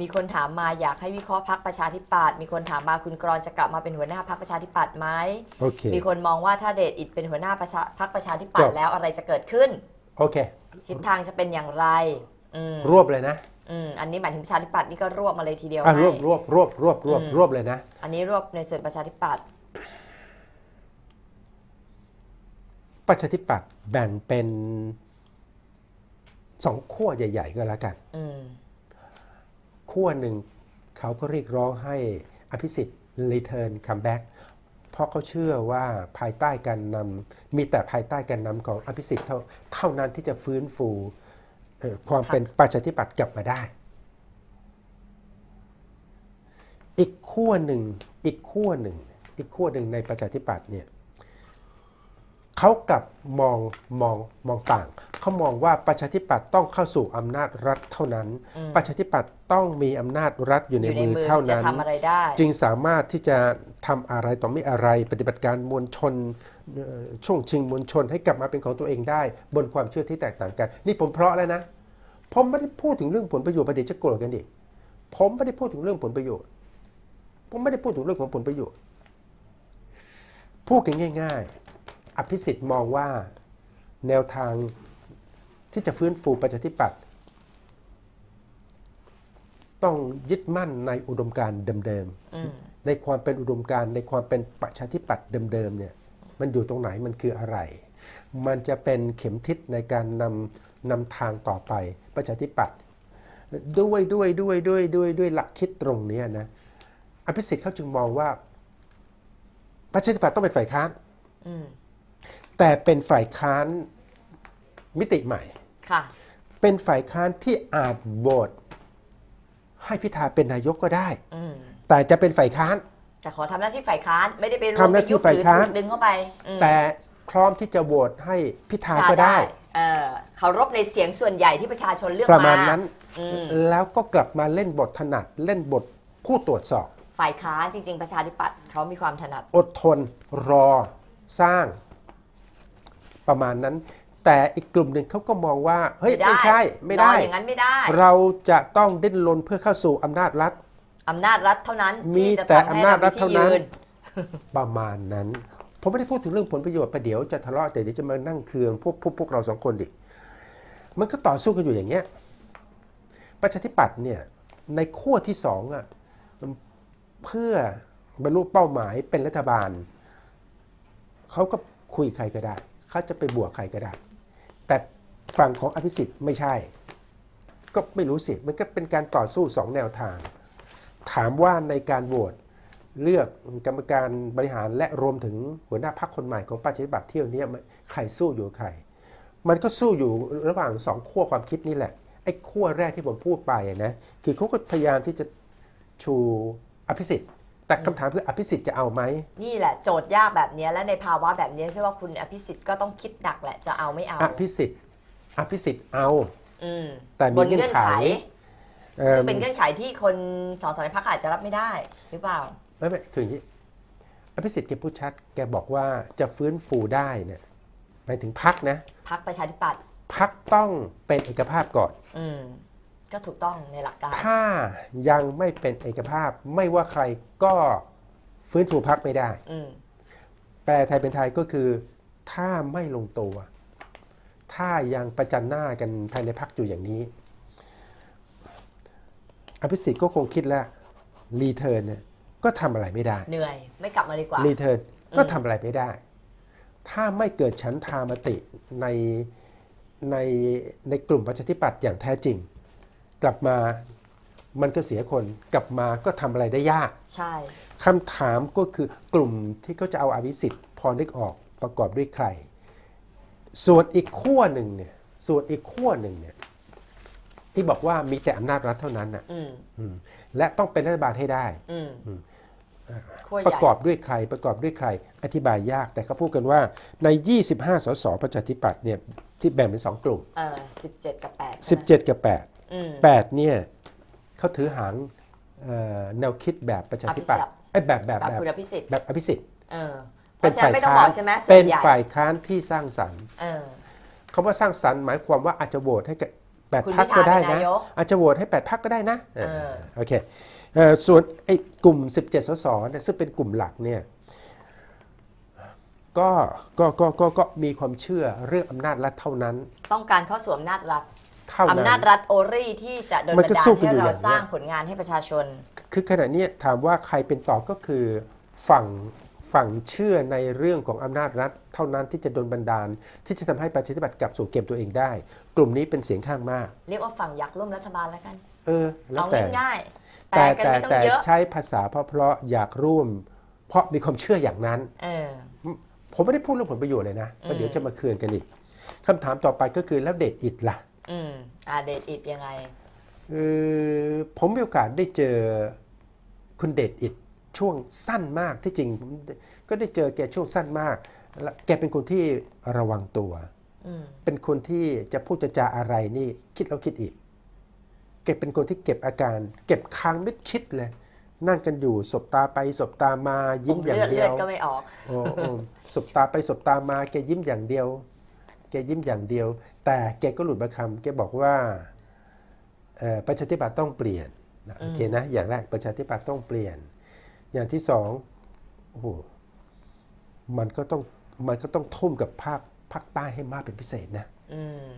มีคนถามมาอยากให้วิเคราะห์พักประชาธิปัตย์มีคนถามมาคุณกรณ์จะกลับมาเป็นหัวหน้าพักประชาธิปัตย์ไหมโอเค มีคนมองว่าถ้าเดชอิดเป็นหัวหน้าประชาพักประชาธิปัตจย์บแล้วอะไรจะเกิดขึ้น โอเค ทิศทางจะเป็นอย่างไรอืมรวบเลยนะอืมอันนี้หมายถึงประชาธิปัตย์นี่ก็รวบมาเลยทีเดียวอะให้รวบรวบรวบรวบรวบอืมรวบเลยนะ อันนี้รวบในส่วนประชาธิปัตย์ประชาธิปัตย์แบ่งเป็นสองขั้วใหญ่ ๆ ก็แล้วกัน อืม ขั้วหนึ่งเขาก็เรียกร้องให้อภิสิทธิ์ return come back เพราะเขาเชื่อว่าภายใต้การนำมีแต่ภายใต้การนำของอภิสิทธิ์เท่าเท่านั้นที่จะฟื้นฟูความเป็นประชาธิปัตย์กลับมาได้ อีกขั้วหนึ่งอีกขั้วหนึ่ง อีกขั้วหนึ่งในประชาธิปัตย์เนี่ยเขากลับมองมองมองต่าง เขามองว่าประชาธิปัตย์ต้องเข้าสู่อำนาจรัฐเท่านั้นอืมประชาธิปัตย์ต้องมีอำนาจรัฐอยู่ในอยู่ในมือมือเท่าจะนั้นทำอะไรได้จึงสามารถที่จะทำอะไรต่อไม่อะไร ปฏิบัติการมวลชนเอ่อช่วงชิงมวลชนให้กลับมาเป็นของตัวเองได้ บนความเชื่อที่แตกต่างกัน นี่ผมเพราะแล้วนะผมไม่ได้พูดถึงเรื่องผลประโยชน์ประเดี๋ยวจะโกรธกันดิผมไม่ได้พูดถึงเรื่องผลประโยชน์ ผมไม่ได้พูดถึงเรื่องของผลประโยชน์ พูดกันง่าย ๆ อภิสิทธิ์มองว่าแนวทาง ที่จะฟื้นฟูประชาธิปัตย์ต้องยึดมั่นในอุดมการณ์เดิมๆอืมในความเป็นอุดมการณ์ในความเป็นประชาธิปัตย์เดิมๆเนี่ยมันอยู่ตรงไหนมันคืออะไร มันจะเป็นเข็มทิศในการนำนำทางต่อไปประชาธิปัตย์ด้วยด้วยด้วยด้วยด้วยด้วยหลักคิดตรงเนี้ยนะอภิสิทธิ์เขาจึงมองว่าประชาธิปัตย์ต้องเป็นฝ่ายค้านอืมแต่เป็นฝ่ายค้านมิติใหม่ ค่ะ เป็นฝ่ายค้านที่อาจโหวตให้พิธาเป็นนายกก็ได้ อืมแต่จะเป็นฝ่ายค้าน แต่ขอทำหน้าที่ฝ่ายค้านไม่ได้ไปรวมทำหน้าที่ไปยุบฝ่ายค้านหรือถูกดึงเข้าไปอืมแต่พร้อมที่จะโหวตให้พิธาก็ได้ เออเคารพในเสียงส่วนใหญ่ที่ประชาชนเลือกประมาณนั้น อืมแล้วก็กลับมาเล่นบทถนัด เล่นบทผู้ตรวจสอบ ฝ่ายค้านจริง ๆ ประชาธิปัตย์เขามีความถนัด อดทนรอสร้าง ประมาณนั้น แต่อีกกลุ่มหนึ่งเขาก็มองว่าเฮ้ยไม่ได้ไม่ใช่ไม่ได้รออย่างนั้นไม่ได้ เราจะต้องดิ้นรนเพื่อเข้าสู่อำนาจรัฐอำนาจรัฐเท่านั้นมีที่จะแต่ทำให้อำนาจรัฐมีเท่าที่นั้นยืนประมาณนั้น ผมไม่ได้พูดถึงเรื่องผลประโยชน์ประเดี๋ยวจะทะเลาะแต่เดี๋ยวจะมานั่งเคืองพวกพวกพวกเราสองคนดิมันก็ต่อสู้กันอยู่อย่างเงี้ยประชาธิปัตย์เนี่ยในขั้วที่สองอะเพื่อบรรลุเป้าหมายเป็นรัฐบาลเขาก็คุยใครก็ได้เขาจะไปบวกใครก็ได้ แต่ฝั่งของอภิสิทธิ์ไม่ใช่ ก็ไม่รู้สิมันก็เป็นการต่อสู้สองแนวทาง ถามว่าในการโหวตเลือกกรรมการบริหารและรวมถึงหัวหน้าพรรคคนใหม่ของประชาธิปัตย์เที่ยวเนี้ยใครสู้อยู่ใคร มันก็สู้อยู่ระหว่างสองขั้วความคิดนี่แหละไอ้ขั้วแรกที่ผมพูดไปนะคือเขาก็พยายามที่จะชูอภิสิทธิ์ แต่คำถามคืออภิสิทธิ์จะเอาไหม นี่แหละโจทย์ยากแบบเนี้ยและในภาวะแบบเนี้ยเชื่อว่าคุณอภิสิทธิ์ก็ต้องคิดหนักแหละจะเอาไม่เอาอภิสิทธิ์อภิสิทธิ์เอาอืมแต่มีบนเงื่อนไขเอิ่ซึ่งมเป็นเงื่อนไขที่คนสสในพรรคอาจจะรับไม่ได้หรือเปล่าไม่ไม่คืออย่างนี้อภิสิทธิ์แกพูดชัดแกบอกว่าจะฟื้นฟูได้เนี่ยหมายถึงพักนะพรรคประชาธิปัตย์พักต้องเป็นเอกภาพก่อน อืม ก็ถูกต้องในหลักการ ถ้ายังไม่เป็นเอกภาพ ไม่ว่าใครก็ฟื้นฟูพักไม่ได้ อืมแปลไทยเป็นไทยก็คือ ถ้าไม่ลงตัว ถ้ายังประจันหน้ากันภายในพักอยู่อย่างนี้ อภิสิทธิ์ก็คงคิดแล้วรีเทิร์นเนี่ยก็ทำอะไรไม่ได้ เหนื่อยไม่กลับมาดีกว่า รีเทิร์นก็ทำอะไรไม่ได้ ถ้าไม่เกิดฉันทามติในในในกลุ่มประชาธิปัตย์อย่างแท้จริง กลับมามันก็เสียคนกลับมาก็ทำอะไรได้ยาก ใช่ คำถามก็คือกลุ่มที่เขาจะเอาอภิสิทธิ์พอนึกออกประกอบด้วยใคร ส่วนอีกขั้วหนึ่งเนี่ย ส่วนอีกขั้วหนึ่งเนี่ย ที่บอกว่ามีแต่อำนาจรัฐเท่านั้นน่ะอืมอืมและต้องเป็นรัฐบาลให้ได้ อืมอืมขั้วใหประญ่กอบด้วยใครประกอบด้วยใคร อธิบายยากแต่เขาพูดกันว่าใน 25 สสประชาธิปัตย์เนี่ยที่แบ่งเป็น 2 กลุ่ม เออสิบเจ็ดกับแปดใช่ไหม17 กับ อืม8 8เนี่ยเขาถือหางเอ่อแนวคิดแบบประชาธิปัตย์ไอ้ยแบบแบบกับแบบคุณอภิสิทธิ์แบบอภิสิทธิ์เออเพเป็นราะฉะนั้ฝ่านยไม่ต้องค้าบอนกใช่ไหมส่เป็วนนใหญ่ฝ่ายค้านที่สร้างสรรค์เออคำว่าสร้างสรรค์หมายความว่าอาจจะโหวตให้กับแปดคุณพักพิธาก็ได้เป็นนะนายกอาจจะโหวตให้แปดพักก็ได้นะเออเออโอเคเอ่อส่วนไอ้กลุ่ม 17 สสเนี่ยซึ่งเป็นกลุ่มหลักเนี่ยก็ก็ก็ก็ก็มีความเชื่อเรื่องอำนาจรัฐเท่านั้น ต้องการเข้าสู่อำนาจรัฐ เท่าอำนั้นาจนรัฐโอรี่ที่จะโดนมันบันก็ดาลสู้กันให้อยู่เราอย่างเงี้ย สร้างผลงานให้ประชาชน คือขณะเนี้ยถามว่าใครเป็นต่อก็คือฝั่งฝั่งเชื่อในเรื่องของอำนาจรัฐ เท่านั้นที่จะโดนบันดาล ที่จะทำให้ประชาธิปัตย์กลับสู่เกมตัวเองได้ กลุ่มนี้เป็นเสียงข้างมาก เรียกว่าฝั่งยักษ์ร่วมรัฐบาลแล้วกันเออ แล้วเอาแต่ง่ายๆแปลแต่กันแต่ไม่ต้องแต่เยอะ ใช้ภาษาเพราะๆอยากร่วม เพราะมีความเชื่ออย่างนั้น เออ ผมไม่ได้พูดเรื่องผลประโยชน์เลยนะเพราะอืมเดี๋ยวจะมาเคืองกันอีกคำถามต่อไปก็คือแล้วเดทอิดล่ะ อืมอ่าเดทอิดยังไงเออผมมีโอกาสได้เจอคุณเดทอิดช่วงสั้นมากที่จริงผมก็ได้เจอแกช่วงสั้นมากและแกเป็นคนที่ระวังตัว อืมเป็นคนที่จะพูดจะจาอะไรนี่คิดแล้วคิดอีกแกเป็นคนที่เก็บอาการ เก็บค้างมิดชิดเลย นั่งกันอยู่สบตาไปสบตามายิ้มอย่างเลือดเดีเลืยอดวก็ไม่ออก โอ้โอ้สบตาไปสบตามาแกยิ้มอย่างเดียว แกยิ้มอย่างเดียว แต่แกก็หลุดมาคำแกบอกว่าเอ่อประชาธิปัตย์ต้องเปลี่ยนนะโอเคนะอย่างแรกประชาธิปัตย์ต้องเปลี่ยน อย่างที่สองโอ้โหมันก็ต้องมันก็ต้องทุ่มกับภาคภาคใต้ให้มากเป็นพิเศษนะอืม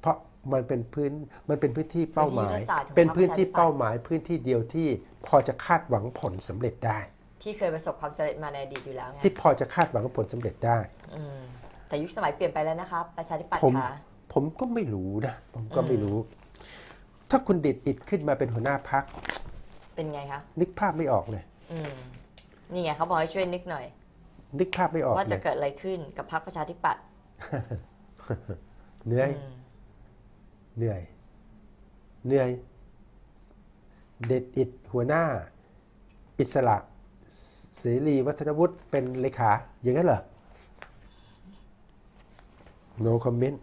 เพราะมันเป็นพื้นมันเป็นพื้นที่เป้าหมายพื้นที่ยุทธศาสตร์ของเป็นพื้นที่พรรคประชาธิปัตย์เป้าหมายพื้นที่เดียวที่พอจะคาดหวังผลสำเร็จได้ ที่เคยประสบความสำเร็จมาในอดีตอยู่แล้วไงที่พอจะคาดหวังผลสำเร็จได้อืม แต่ยุคสมัยเปลี่ยนไปแล้วนะครับประชาธิปัตย์ผมค่ะผมก็ไม่รู้นะ ผมก็ไม่รู้ ถ้าคุณเด็ดอิดขึ้นมาเป็นหัวหน้าพัก เป็นไงคะนึกภาพไม่ออกเลย อืมนี่ไงเขาบอกให้ช่วยนึกหน่อย นึกภาพไม่ออกว่าเลจะยเกิดอะไรขึ้นกับพรรคประชาธิปัตย์เหนื่อย อืมเหนื่อย เหนื่อย เด็ดอิดหัวหน้า อิสระเสรีวัฒนวุฒิเป็นเลขา อย่างนั้นเหรอ no comment